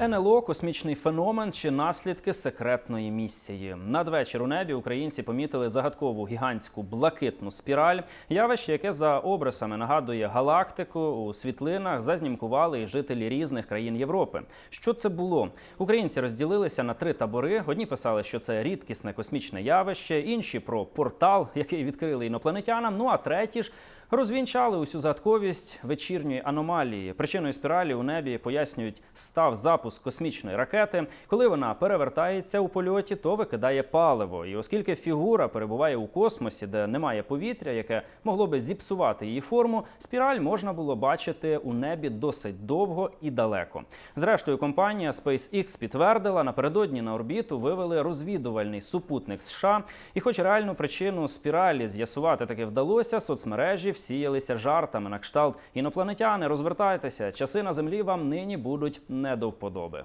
НЛО, космічний феномен чи наслідки секретної місії. Надвечір у небі українці помітили загадкову гігантську блакитну спіраль. Явище, яке за обрисами нагадує галактику у світлинах, зазнімкували і жителі різних країн Європи. Що це було? Українці розділилися на три табори. Одні писали, що це рідкісне космічне явище, інші про портал, який відкрили інопланетянам. Ну а треті ж розвінчали усю загадковість вечірньої аномалії. Причиною спіралі у небі пояснюють став запуск космічної ракети. Коли вона перевертається у польоті, то викидає паливо. І оскільки фігура перебуває у космосі, де немає повітря, яке могло би зіпсувати її форму, спіраль можна було бачити у небі досить довго і далеко. Зрештою, компанія SpaceX підтвердила, напередодні на орбіту вивели розвідувальний супутник США. І, хоч реальну причину спіралі з'ясувати таки вдалося, соцмережі всіялися жартами на кшталт інопланетяни. Розвертайтеся, часи на землі вам нині будуть не до вподоби.